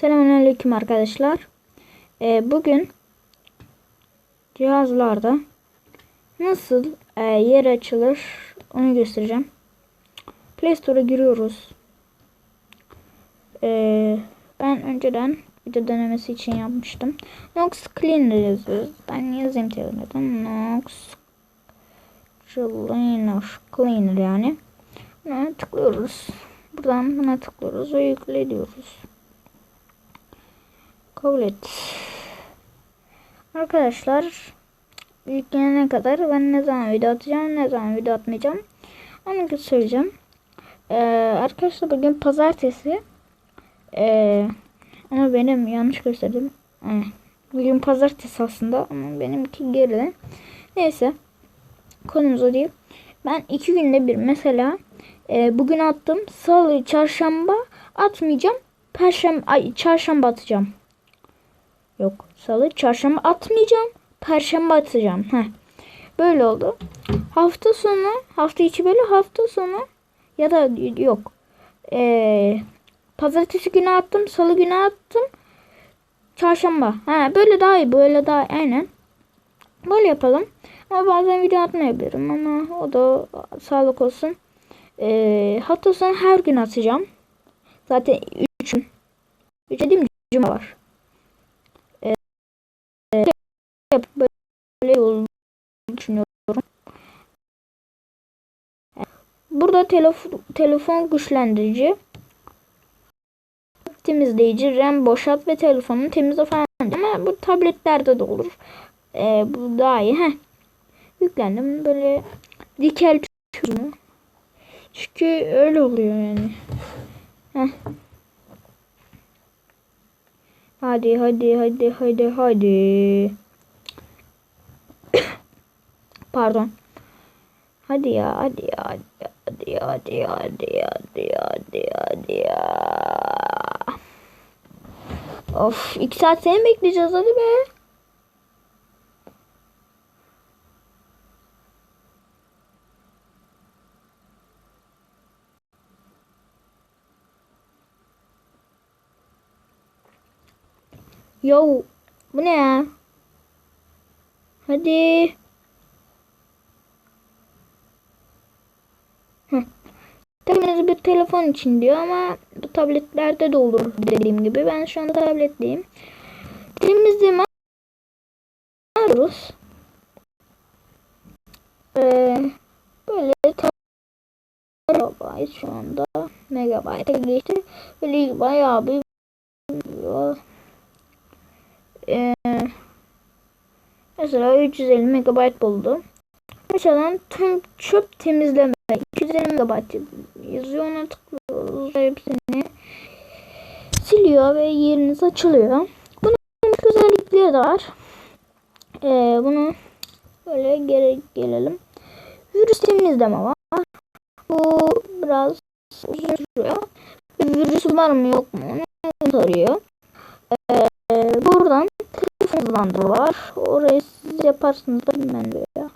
Selamünaleyküm arkadaşlar. Ee, bugün cihazlarda nasıl e, yer açılır onu göstereceğim. Play Store'a giriyoruz. Ee, ben önceden video denemesi için yapmıştım. Nox Cleaner yazıyoruz. Ben yazayım tekrardan. Nox Cleaner. Cleaner yani. Buna tıklıyoruz. Buradan buna tıklıyoruz ve yükle diyoruz. Kabul et. Arkadaşlar yüklenene kadar ben ne zaman video atacağım ne zaman video atmayacağım onu söyleyeceğim. Ee, arkadaşlar bugün pazartesi ee, ama benim yanlış gösterdim. Ee, bugün pazartesi aslında ama benimki geride. Neyse konumuz o değil. Ben iki günde bir mesela e, bugün attım. Salı, çarşamba atmayacağım. Perşembe, ay çarşamba atacağım. Yok. Salı, çarşamba atmayacağım. Perşembe atacağım. Heh. Böyle oldu. Hafta sonu, hafta içi böyle hafta sonu ya da yok. Ee, pazartesi günü attım, salı günü attım. Çarşamba. Ha, böyle daha iyi, böyle daha aynen. Böyle yapalım. Ama bazen video atmayabilirim ama o da sağlık olsun. Ee, hafta sonu her gün atacağım. Zaten 3 gün. 3 dediğim cuma var. Ee, böyle olduğunu düşünüyorum. Burada telefon, telefon güçlendirici, temizleyici, RAM boşalt ve telefonun temizle falan. Ama bu tabletlerde de olur. Ee, bu daha iyi. Heh. Yüklendim. Böyle dikel çözümü. Çünkü öyle oluyor yani. Heh. Hadi hadi hadi hadi hadi. Pardon. Hadi ya hadi ya hadi hadi hadi hadi hadi hadi hadi ya. Of iki saat seni bekleyeceğiz hadi be. Yo bu ne ya? Hadi. Teknoloji bir telefon için diyor ama bu tabletlerde de olur dediğim gibi. Ben şu anda tabletliyim. Temizleme alıyoruz. Ee, böyle megabayt şu anda megabayta geçti. Böyle bayağı bir ee, mesela 350 megabayt buldu. Mesela tüm çöp temizleme 250 megabayt yazıyor ona tıklıyoruz hepsini siliyor ve yeriniz açılıyor. Bunun özellikleri de var. Ee, bunu böyle geri gelelim. Virüs temizleme var. Bu biraz uzun sürüyor. Virüs var mı yok mu onu soruyor. Ee, buradan telefon var. Orayı siz yaparsınız da bilmem ya.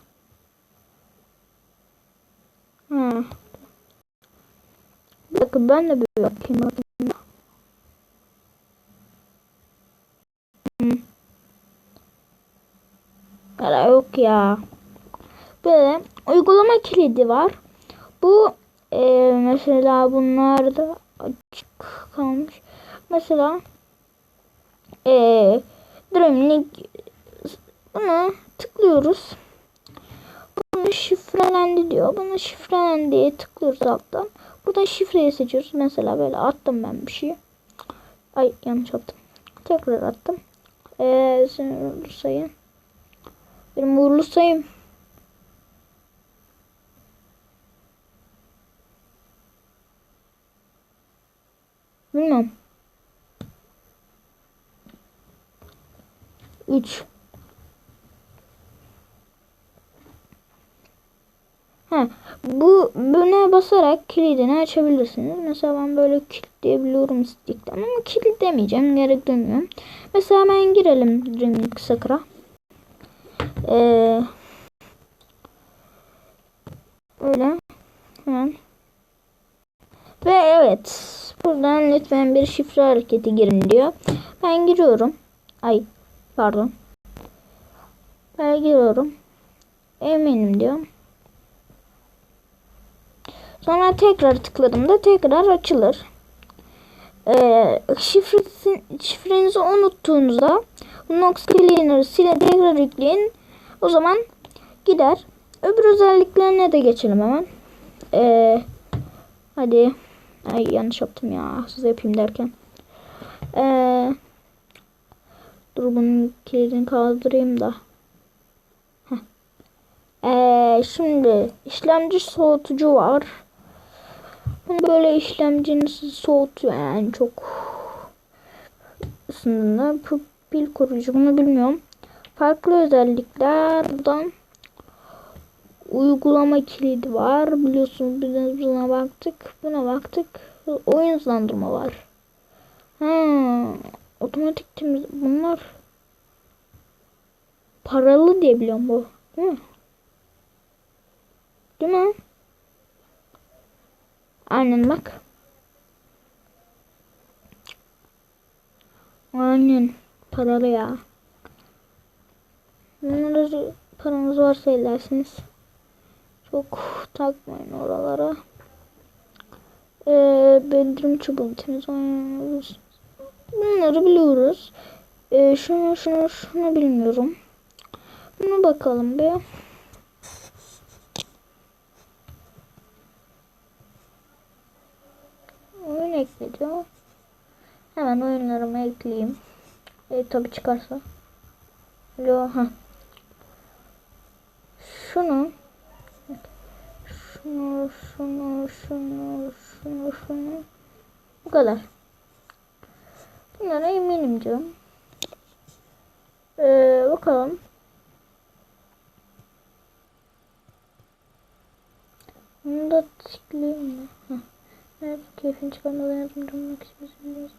Hmm. Dakika ben de bir bakayım aslında. Hmm. Para yok ya. Böyle uygulama kilidi var. Bu e, mesela bunlar da açık kalmış. Mesela e, Dreamlink bunu tıklıyoruz. Şifrelendi diyor. Bunu şifrelendi tıklıyoruz alttan. Buradan şifreyi seçiyoruz. Mesela böyle attım ben bir şey. Ay yanlış attım. Tekrar attım. Eee uğurlu sayın. Benim uğurlu sayım. Bilmem. 3 Ha, bu buna basarak kilidini açabilirsiniz. Mesela ben böyle kilitleyebiliyorum stick'ten ama kilitlemeyeceğim. Gerek duymuyorum. Mesela hemen girelim Dreamlink Sakura. Ee, böyle hemen Ve evet. Buradan lütfen bir şifre hareketi girin diyor. Ben giriyorum. Ay pardon. Ben giriyorum. Eminim diyor. Sonra tekrar tıkladığımda tekrar açılır. Ee, şifresi, şifrenizi unuttuğunuzda Nox Cleaner'ı sile tekrar yükleyin. O zaman gider. Öbür özelliklerine de geçelim hemen. Ee, hadi. Ay yanlış yaptım ya. Size yapayım derken. Ee, dur bunun kilidini kaldırayım da. Ee, şimdi işlemci soğutucu var. Böyle işlemcini soğutuyor yani çok ısındığında pil koruyucu bunu bilmiyorum. Farklı özellikler buradan uygulama kilidi var. Biliyorsunuz biz buna baktık. Buna baktık. Oyun hızlandırma var. Ha, otomatik temiz bunlar paralı diye biliyorum bu. Değil mi? Değil mi? Aynen bak. Aynen. Paralı ya. Bunları paranız varsa edersiniz. Çok takmayın oralara. Ee, bildirim çubuğu temiz oynuyoruz. Bunları biliyoruz. Ee, şunu şunu şunu bilmiyorum. Buna bakalım bir. Oyun ekle. Hemen oyunlarımı ekleyeyim. E, tabi çıkarsa. Alo, ha. Şunu şunu şunu şunu şunu şunu bu kadar. Bunlara eminim diyorum. Ee, bakalım. Bunu da tıklayayım mı? Evet, keyfini çıkarmadan yardımcı olmak istiyorsanız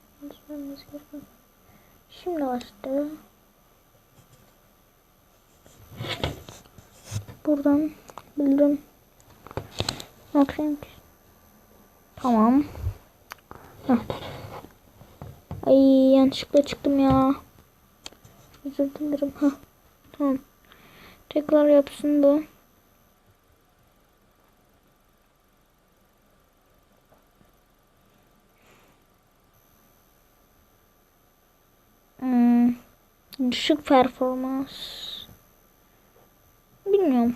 Şimdi başladı. Buradan bildirim. Bakayım. Tamam. Heh. Ay yanlışlıkla çıktım ya. Özür dilerim. Heh. Tamam. Tekrar yapsın bu. Hmm, düşük performans. Bilmiyorum.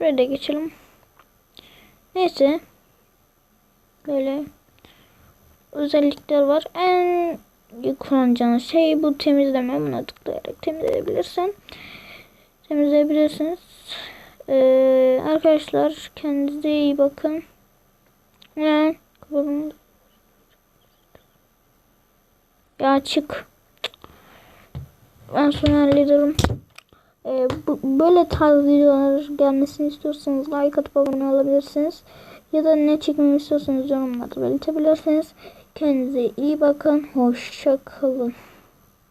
Buraya da geçelim. Neyse. Böyle özellikler var. En kullanacağınız şey bu temizleme. Buna tıklayarak temizleyebilirsin. Temizleyebilirsiniz. Ee, arkadaşlar kendinize iyi bakın. Yani, ya çık. Ben sonra hallederim. Ee, böyle tarz videolar gelmesini istiyorsanız like atıp abone olabilirsiniz. Ya da ne çekmemi istiyorsanız yorumlarda belirtebilirsiniz. Kendinize iyi bakın. Hoşça kalın.